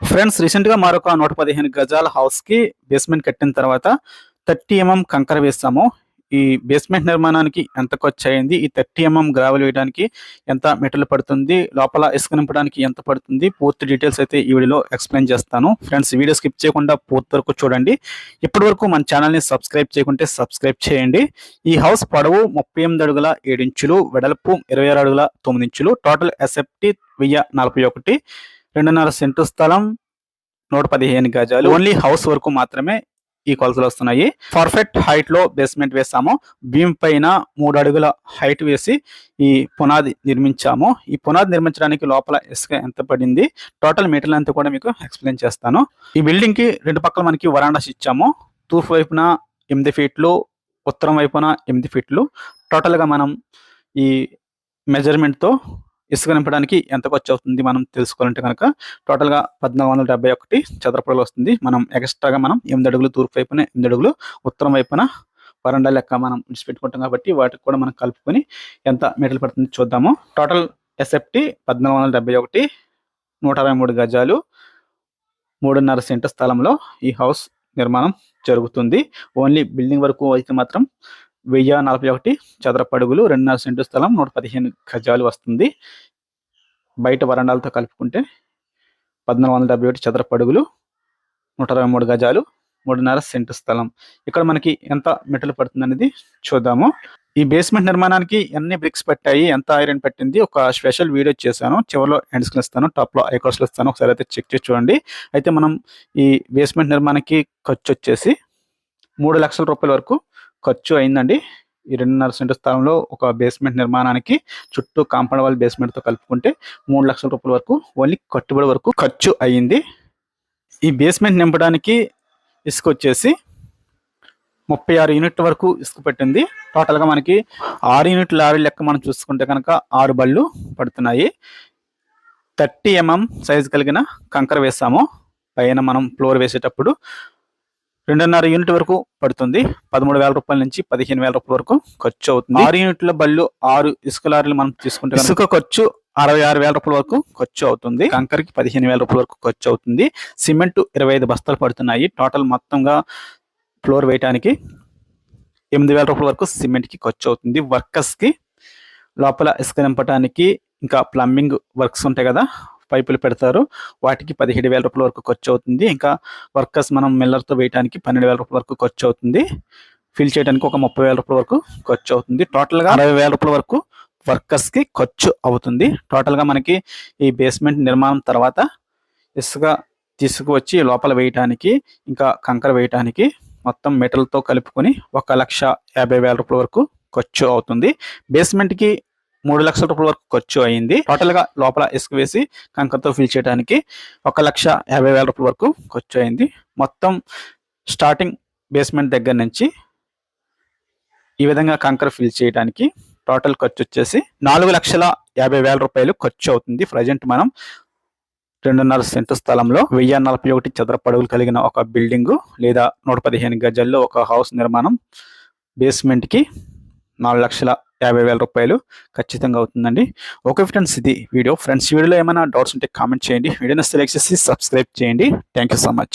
Friends రీసెంట్గా మరొక నూట పదిహేను గజాల హౌస్కి బేస్మెంట్ కట్టిన తర్వాత థర్టీ ఎంఎం కంకర వేస్తాము ఈ బేస్మెంట్ నిర్మాణానికి ఎంత ఖర్చు అయింది? ఈ థర్టీ ఎంఎం గ్రావెల్ వేయడానికి ఎంత మెటల్ పడుతుంది? లోపల ఇసుక నింపడానికి ఎంత పడుతుంది? పూర్తి డీటెయిల్స్ అయితే ఈ వీడియోలో ఎక్స్ప్లెయిన్ చేస్తాను. ఫ్రెండ్స్ వీడియో స్కిప్ చేయకుండా పూర్తి వరకు చూడండి. ఇప్పటి వరకు మన ఛానల్ని సబ్స్క్రైబ్ చేయకుంటే సబ్స్క్రైబ్ చేయండి. ఈ హౌస్ పొడవు ముప్పై ఎనిమిది అడుగుల ఏడు ఇంచులు వెడల్పు ఇరవై ఆరు అడుగుల తొమ్మిది ఇంచులు టోటల్ ఎసెప్టీ వెయ్యి నలభై ఒకటి. రెండున్నర సెంటు స్థలం నూట పదిహేను గజాలు. ఓన్లీ హౌస్ వరకు మాత్రమే ఈ కొలతలు వస్తున్నాయి. పర్ఫెక్ట్ హైట్లో బేస్మెంట్ వేసాము. భీమ్ పైన మూడు అడుగుల హైట్ వేసి ఈ పునాది నిర్మించాము. ఈ పునాది నిర్మించడానికి లోపల ఇసుక ఎంత పడింది? టోటల్ మీటర్లు అంతా కూడా మీకు ఎక్స్ప్లెయిన్ చేస్తాను. ఈ బిల్డింగ్కి రెండు పక్కల మనకి వరాండాస్ ఇచ్చాము. తూర్పు వైపున ఎనిమిది ఫీట్లు ఉత్తరం వైపున ఎనిమిది ఫీట్లు టోటల్గా మనం ఈ మెజర్మెంట్తో ఇసుక నింపడానికి ఎంత ఖర్చు అవుతుంది మనం తెలుసుకోవాలంటే కనుక టోటల్గా పద్నాలుగు వందల డెబ్బై ఒకటి చదరపడలు వస్తుంది. మనం ఎక్స్ట్రాగా మనం ఎనిమిది అడుగులు తూర్పు వైపున ఎనిమిది అడుగులు ఉత్తరం వైపున వరండా లెక్క మనం విడిచిపెట్టుకుంటాం కాబట్టి వాటికి కూడా మనం కలుపుకొని ఎంత మెటల్ పడుతుంది చూద్దాము. టోటల్ ఎస్ఎఫ్టీ పద్నాలుగు వందల డెబ్బై ఒకటి నూట అరవై మూడు గజాలు మూడున్నర సెంటు స్థలంలో ఈ హౌస్ నిర్మాణం జరుగుతుంది. ఓన్లీ బిల్డింగ్ వరకు అయితే మాత్రం వెయ్యి నలభై ఒకటి చదరపడుగులు రెండున్నర సెంటు స్థలం నూట పదిహేను గజాలు వస్తుంది. బయట వరండాలతో కలుపుకుంటే పద్నాలుగు వందల డెబ్బై ఒకటి చదరపడుగులు నూట అరవై మూడు గజాలు మూడున్నర సెంటు స్థలం. ఇక్కడ మనకి ఎంత మెటల్ పడుతుంది అనేది చూద్దాము. ఈ బేస్మెంట్ నిర్మాణానికి ఎన్ని బ్రిక్స్ పెట్టాయి ఎంత ఐరన్ పెట్టింది ఒక స్పెషల్ వీడియో చేశాను. చివరిలో ఎండ్స్కి ఇస్తాను టాప్లో ఐకాస్లో ఇస్తాను. ఒకసారి అయితే చెక్ చేసి చూడండి. అయితే మనం ఈ బేస్మెంట్ నిర్మాణానికి ఖర్చు వచ్చేసి మూడు లక్షల రూపాయల వరకు ఖర్చు అయిందండి. ఈ రెండున్నర సెంటు స్థలంలో ఒక బేస్మెంట్ నిర్మాణానికి చుట్టూ కాంపౌండ్ వాల్ బేస్మెంట్తో కలుపుకుంటే మూడు లక్షల రూపాయల వరకు ఓన్లీ కట్టుబడి వరకు ఖర్చు అయ్యింది. ఈ బేస్మెంట్ నింపడానికి ఇసుక వచ్చేసి ముప్పై ఆరు యూనిట్ వరకు ఇసుక పెట్టింది. టోటల్గా మనకి ఆరు యూనిట్ లారీ లెక్క మనం చూసుకుంటే కనుక ఆరు బళ్ళు పడుతున్నాయి. థర్టీ ఎంఎం సైజు కలిగిన కంకర వేసాము. పైన మనం ఫ్లోర్ వేసేటప్పుడు రెండున్నర యూనిట్ వరకు పడుతుంది. పదమూడు వేల రూపాయల నుంచి పదిహేను వేల రూపాయల వరకు ఖర్చు అవుతుంది. ఆరు యూనిట్ల బళ్ళు ఆరు ఇసుక లారీలు మనం తీసుకుంటే ఇసుక ఖర్చు అరవై ఆరు వేల రూపాయల వరకు ఖర్చు అవుతుంది. కంకరకి పదిహేను వేల రూపాయల వరకు ఖర్చు అవుతుంది. సిమెంట్ ఇరవై ఐదు బస్తాలు పడుతున్నాయి. టోటల్ మొత్తంగా ఫ్లోర్ వేయడానికి ఎనిమిది వేల రూపాయల వరకు సిమెంట్కి ఖర్చు అవుతుంది. వర్కర్స్కి లోపల ఇసుక నింపడానికి ఇంకా ప్లంబింగ్ వర్క్స్ ఉంటాయి కదా పైపులు పెడతారు. వాటికి పదిహేడు వేల రూపాయల వరకు ఖర్చు అవుతుంది. ఇంకా వర్కర్స్ మనం మిల్లర్తో వేయడానికి పన్నెండు వేల రూపాయల వరకు ఖర్చు అవుతుంది. ఫిల్ చేయడానికి ఒక ముప్పై వేల రూపాయల వరకు ఖర్చు అవుతుంది. టోటల్గా అరవై వేల రూపాయల వరకు వర్కర్స్కి ఖర్చు అవుతుంది. టోటల్గా మనకి ఈ బేస్మెంట్ నిర్మాణం తర్వాత ఇసుక తీసుకువచ్చి లోపల వేయటానికి ఇంకా కంకర వేయటానికి మొత్తం మెటల్తో కలుపుకొని ఒక లక్ష యాభై వేల రూపాయల వరకు ఖర్చు అవుతుంది. బేస్మెంట్కి మూడు లక్షల రూపాయల వరకు ఖర్చు అయింది. టోటల్గా లోపల ఇసుక వేసి కంకరతో ఫిల్ చేయడానికి ఒక లక్ష యాభై వేల రూపాయల వరకు ఖర్చు అయింది. మొత్తం స్టార్టింగ్ బేస్మెంట్ దగ్గర నుంచి ఈ విధంగా కంకర ఫిల్ చేయడానికి టోటల్ ఖర్చు వచ్చేసి నాలుగు లక్షల యాభై వేల రూపాయలు ఖర్చు అవుతుంది. ప్రజెంట్ మనం రెండున్నర సెంటు స్థలంలో వెయ్యి నలభై ఒకటి చదరపడుగులు కలిగిన ఒక బిల్డింగు లేదా నూట పదిహేను గజాల్లో ఒక హౌస్ నిర్మాణం బేస్మెంట్కి నాలుగు లక్షల యాభై వేల రూపాయలు ఖచ్చితంగా అవుతుందండి. ఓకే ఫ్రెండ్స్ ఇది వీడియో. ఫ్రెండ్స్ వీడియోలో ఏమైనా డౌట్స్ ఉంటే కామెంట్ చేయండి. వీడియోని సెలెక్ట్ చేసి సబ్స్క్రైబ్ చేయండి. Thank you so much